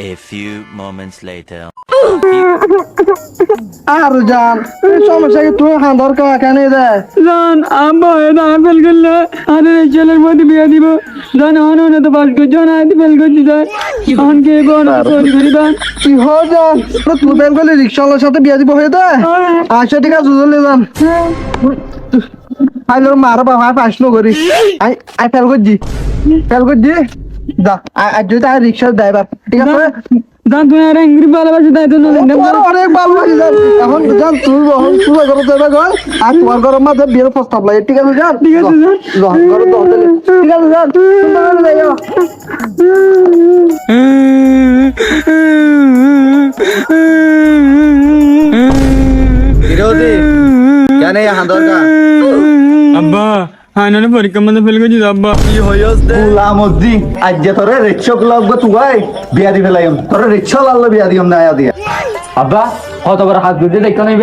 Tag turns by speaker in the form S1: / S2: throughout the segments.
S1: A few moments later.
S2: আর জান এই সমস্যা কি তুই হাঁদর কা কেন দেয়
S3: জান আব্বা এটা ফেল করলে আরে এই ছেলের মধ্যে বিয়ে দিব। জান অন তো পাস করছ না ফেল করছি স্যার এখন কে বোন সরি করি দান
S2: কি হয় জান? তুই বের করলে রিক্সাওয়ালার সাথে বিয়ে দিব হয়ে দেয় আচ্ছা ঠিক আছে চলে যান আই লোর মার বাবা নো করি আই আই ফেল করছি। ফেল করছি যা আজ যদি আই রিক্সা ড্রাইভার ঠিক আছে?
S3: জান তুমি আর এঙ্গ্রি ভালোবাসি তাই তো
S2: অনেক ভালো জান এখন জান তুই এখন তুই ঘরে যাবে ঘর আর তোমার ঘরের মাঝে বিয়ের প্রস্তাব লাগে ঠিক আছে জান? ঠিক আছে জান। ঘরে তো ঠিক আছে জান? তুমি যাও
S4: বিরোধী কেন यहाँ দরকার
S3: আব্বা আইনানে পরীক্ষার মধ্যে ফেল করছি আব্বা
S4: কি হইস দে গুলামউদ্দিন আজ যে তোরে রিক্সা লাগবে তুই বিয়া দি ফেলাইম। তোরে রিক্সা লাগল বিয়া দিম না আয়া দিয়া।
S5: আব্বা কত বড় হাত বুঝে দেখতে নেই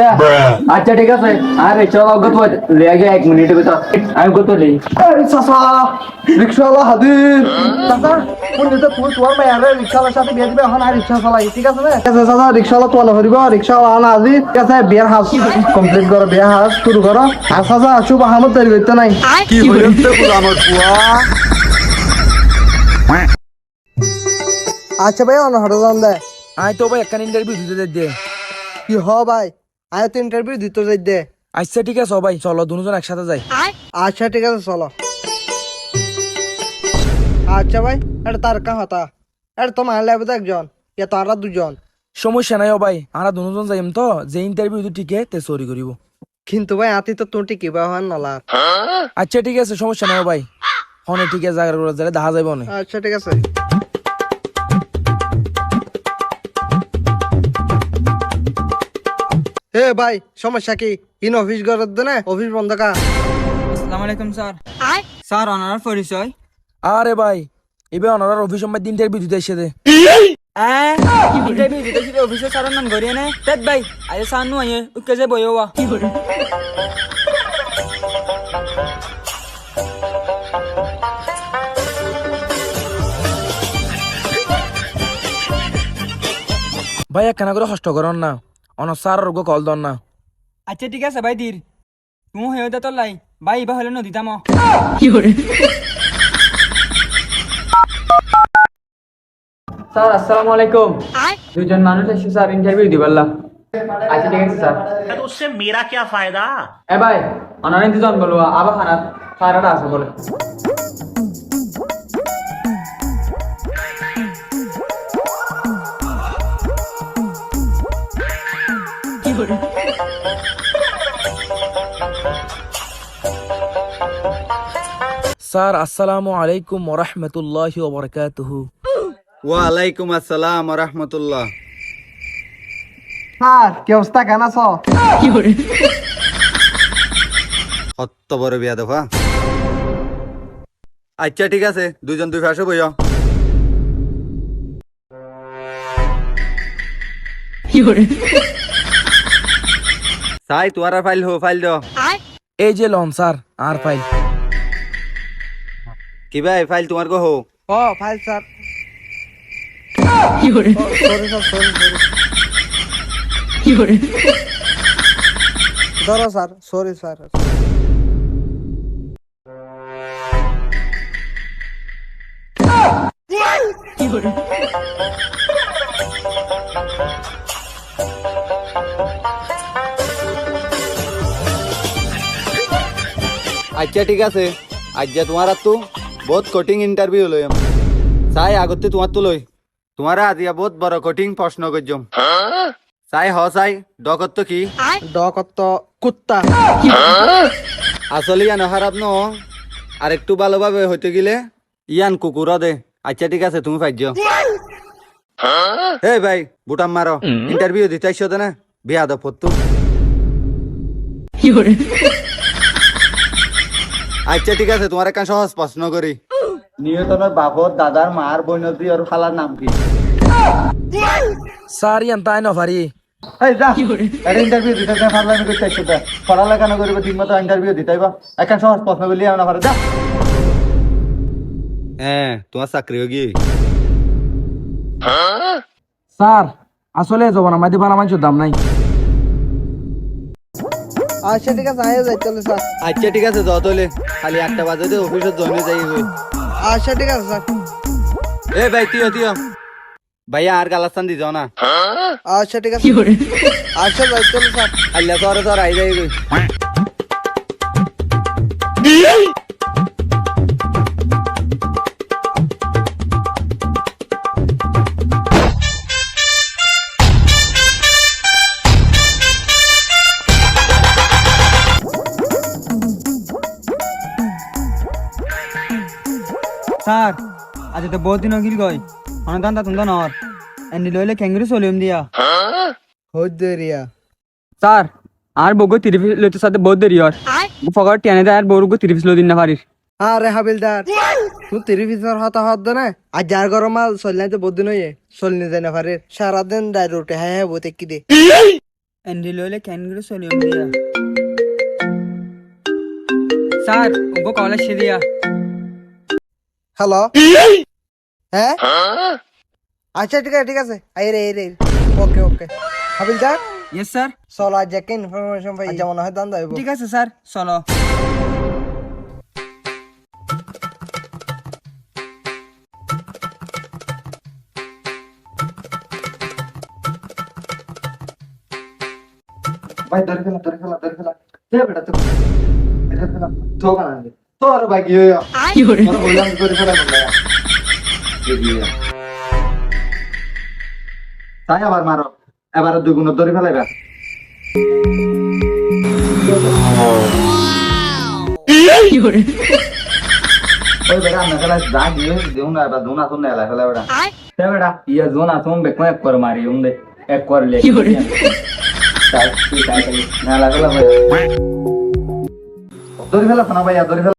S5: আচ্ছা ঠিক আছে। আর চলো গত লেগে এক মিনিটের ভিতর। আমি কত নেই
S2: চাচা রিক্সাওয়ালা হাদির চাচা কোন দিতে তুই তোমার মেয়ারে রিক্সাওয়ালার সাথে বিয়ে দিবে? এখন আর রিক্সা চালাই ঠিক আছে না? ঠিক আছে চাচা রিক্সাওয়ালা তোমার হরিব রিক্সাওয়ালা আনা আজি। ঠিক আছে বিয়ের হাজ কমপ্লিট করো বিয়ের হাজ শুরু করো আর চাচা শুভ আহমদ তৈরি করতে নাই।
S4: কি পুয়া
S2: আচ্ছা ভাই অনহর যান দে।
S6: আই তো ভাই একখান ইন্টারভিউ দিতে দে।
S2: কি হ ভাই। আয় তো ইন্টারভিউ দিতে যাই দে।
S6: আচ্ছা ঠিক আছে ভাই। চলো দুজন একসাথে যাই।
S2: আচ্ছা ঠিক আছে চলো। আচ্ছা ভাই এটা তার কা হতা। এটা তো মারলে হবে তো একজন। তারা দুজন।
S6: সমস্যা নাই ও ভাই। আমরা দুজন যাইম তো। যে ইন্টারভিউ তো টিকে তে সরি করিব।
S2: কিন্তু ভাই আতি তো তোর টিকিবা হন নলা।
S6: আচ্ছা ঠিক আছে সমস্যা নাই ও ভাই। হনে ঠিক আছে জায়গা করে যালে দেখা যাইব না
S2: আচ্ছা ঠিক আছে। হে ভাই সমস্যা কি? ইন অফিস ঘরের দে না অফিস বন্ধ কা?
S3: আসসালামু আলাইকুম স্যার। স্যার অনার পরিচয়?
S6: আরে ভাই এবার অনারার অফিস সময় ইন্টারভিউ দিতে এসে দে।
S3: অফিসে নাম নে তেত ভাই আইয়ে উকে যে
S6: একখানা করে কষ্ট করন না। অনার স্যার রোগ কল দন না
S3: আচ্ছা ঠিক আছে ভাই দির তুমি হয়ে দে তোর লাই ভাই এবার হলে নদী তাম স্যার আসসালামু আলাইকুম দুজন মানুষ এসে স্যার ইন্টারভিউ দিবাল্লা আচ্ছা ঠিক আছে স্যার
S1: तो उससे मेरा क्या फायदा
S3: এ ভাই অনারে দুজন বলবো আবার খানা সারাটা আছে বলে
S6: স্যার আসসালামু আলাইকুম ওরহমতুল্লাহ ওবরকাতুহু
S4: ওয়ালাইকুম আসসালাম ওয়া রাহমাতুল্লাহ।
S2: স্যার কি অবস্থা? কেন আছো?
S4: কত বড় বিয়া দফা আচ্ছা ঠিক আছে দুজন দুই পাশে বইও। সাই তোমার ফাইল হো ফাইল দাও
S6: এই যে লন স্যার আর ফাইল।
S4: কিবা এই ফাইল তোমার গো হো
S2: ও file sir sorry sir sorry sorry ধরো স্যার সরি স্যার
S4: আচ্ছা ঠিক আছে। আজ্জা তোমার আর তো বহুত কঠিন ইন্টারভিউ লই চাই আগতে তোমার তো লই। তোমার আজিয়া বহুত বড় কঠিন প্রশ্ন করছম চাই হ চাই। ডকত তো কি?
S2: ডকত কুত্তা।
S4: আসলে ইয়ান খারাপ ন। আর একটু ভালোভাবে হইতে গেলে ইয়ান কুকুর দে। আচ্ছা ঠিক আছে তুমি পাইছ। এই ভাই বুটাম মারো। ইন্টারভিউ দিতে আইসো না? বিয়া দা পত্তু আচ্ছা ঠিক আছে তোমার একটা সহজ প্রশ্ন করি। নিয়তনের বাপর দাদার মার বৈনতি আর খালার নাম কি?
S6: স্যার ইয়ান তাই নভারি
S4: এই যা। এটা ইন্টারভিউ দিতে যা ফারলামি করতে আইসো তা পড়ালেখা না করিব ঠিক মতো ইন্টারভিউ একটা সহজ প্রশ্ন বলি আমরা পারে যা। হ্যাঁ তোমার চাকরি হোক
S6: স্যার আসলে জবান আমাদের বানা মানুষের দাম নাই।
S2: আচ্ছা ঠিক আছে আয় যাই চলে স্যার
S4: আচ্ছা ঠিক আছে যাও তোলে খালি একটা বাজে অফিসত জয়েন যাই হই
S2: আচ্ছা ঠিক আছে স্যার
S4: এ ভাই তিও তিও। ভাইয়া আর গালাস্তান দি যাও না।
S2: আচ্ছা ঠিক আছে। আচ্ছা যাই চলে স্যার
S4: আল্লাহ তোর তোর আই যাই
S5: স্যার আজ তো বহুত দিন গিল গই অনদান তা তুন্দা নর এনি লইলে ক্যাঙ্গুরু সলিম দিয়া।
S2: হই দেরিয়া
S3: স্যার আর বগো তিরিফ লইতে সাথে বহুত দেরি আর ফকর টেনে দেয় আর বউরগো তিরিফ লো দিন না পারিস
S2: আরে হাবিলদার তুই তিরি পিছর হতা হত না? আর যার গরম মাল চলনাইতে বহুত দিন হইয়ে চলনি যায় না পারে সারাদিন ডাই রোটে হ্যাঁ হ্যাঁ বতে কি দে।
S5: এনি লইলে ক্যাঙ্গুরু সলিম দিয়া। স্যার উগো কলেজ সে দিয়া।
S2: হ্যালো হ্যাঁ আচ্ছা ঠিক আছে ঠিক আছে। আই রে রে ওকে ওকে হাবিলদার
S5: ইয়েস স্যার
S2: চলো আজ যাকে ইনফরমেশন পাই। যেমন হয় দান দাইব
S5: ঠিক আছে স্যার। চলো।
S2: ভাই ফেলা ধরে ফেলা দে বেটা তো ধরে ফেলা। হইয়া করে? ফেলা
S4: তাই আবার মারো। এবার দুগুণ ধরে ফেলাইবা। ওই বেটা আমরা খেলা দেউ না এবার এলা
S5: তে বেটা ইয়া জোন বেকো এক করে মারি উন্দে এক করে লে
S4: তাই তাই না এলা ফেলা ভাই ধরে ফেলা শোনা ধরে ফেলা।